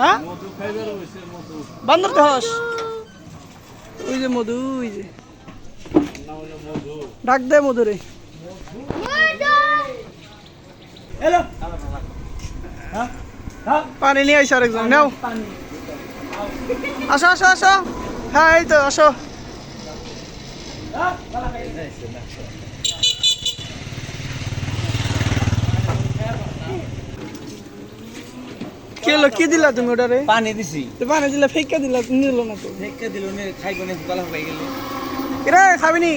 হ্যাঁ? মধু মধু বান্দর তো ওই যে মধু, ওই যে। মধু ডাক দে মধুরে। হ্যালো হ্যাঁ? হ্যাঁ? পানি নিয়ে আইসো আরেকজন, নাও। আসো আসো আসো। হ্যাঁ এই তো, আসো। কি হলো কি দিলা তুমি ওটারে? পানি দিছি। তো পানি দিলা ফেকা দিলা নিল না তো। দেখতে দিল নে খাইব নে গলা হয়ে গেল। রে খাবিনি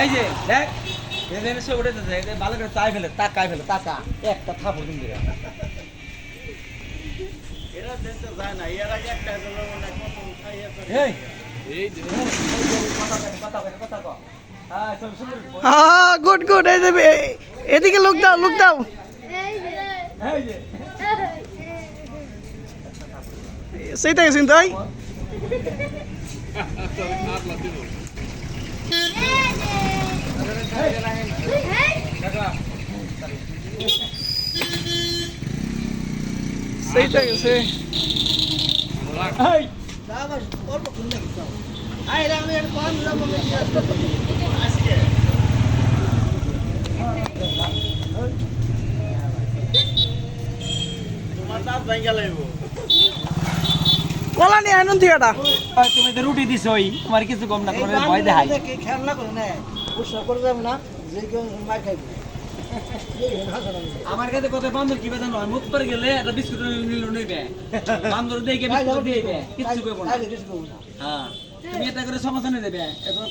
এই যে দেখ এখানে উঠে যাচ্ছে ভালো করে চাই ফেলে তাকাই ফেলে তাকা একটা থাপড় দিন দিরা এরা দেখতে যায় না এর একটা জন্য মনে কত খাইয়া করে। এই এই যে কথা কয় কথা কথা হ্যাঁ সব হ্যাঁ গুড গুড এই দেবে এদিকে লোক দাও লোক দাও। যে এই যে সেইটা গেছেন তাই দেখা সেইটা গেছে এই কলা নিয়ে আনুন ওই, তুমি তো রুটি দিছ ওই তোমার কিছু কম না তোমার ভয় দেখাই খেলনা করে না উৎসাহ করে যাব না যে কেউ মার খাইবে। আমার কাছে কত বান্দর কি বেদা নয় মুখ পরে গেলে একটা বিস্কুট নিল নইবে বান্দর দেখে বিস্কুট দিয়ে দিবে কিচ্ছু করব না। হ্যাঁ তুমি এটা করে সমাধানে দেবে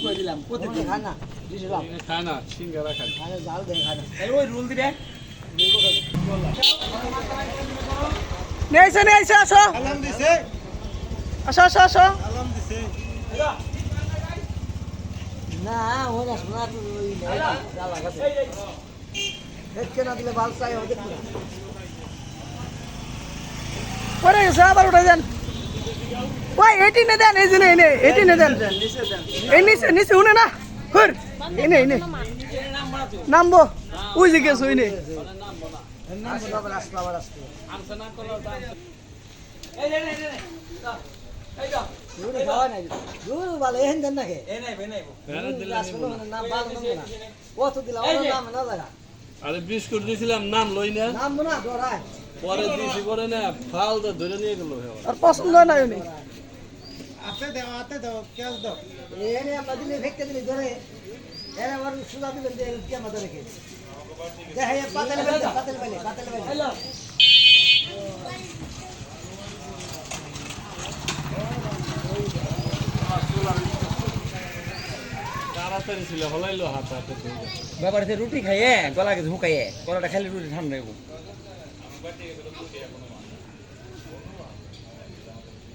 কই দিলাম প্রতিদিন। খায় দিছিলাম খায় সিঙ্গারা খায় খায় জাল দেয় খায় না। ওই রুল দিবে নিয়ে আইসো আসো। আসো আসো আসো। না না শোনা তো না দিলে বাল চাই ওদের পরে গেছে আবার উঠে দেন। ওই এটি নে দেন এই যে নে এটি নে দেন। দেন এই নিচে নিচে উনে না হুর এনে এনে নামবো? ওই যে গেছে ওই নাই আরে বিস্কুট দিছিলাম নাম লই না। পরে দিছি পরে না ফাল তো ধরে নিয়ে গেল আর পছন্দ নাই উনি আতে দাও আতে দাও ক্যাশ দাও। এনে আমরা দিলে ভেক্তে দিলে ধরে। এনে আমার সুদা দিবেন যে কি আমাদের রেখে দেখে পাতাল বেলে পাতাল বেলে পাতাল বেলে। হ্যালো। ব্যাপারে রুটি খাইয়ে গলা কে ঝুঁকাইয়ে গলাটা খালি রুটি ঠান্ডা রাখব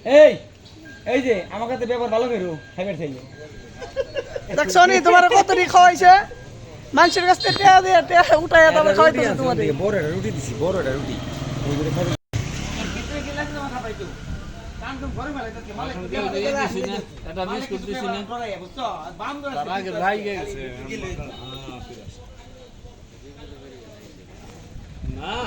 এই! এই যে আমার কাছে ব্যাপার ভালো করু খাইবার চাইলে। দেখছ নি তোমার কত রি খাওয়াইছে? মানুষের কাছ থেকে টেয়া দিয়ে টেয়া উঠাই তারপর খাওয়াইতেছে তোমাদের। বড় একটা রুটি দিছি বড় একটা রুটি। ওই খাবে না, না।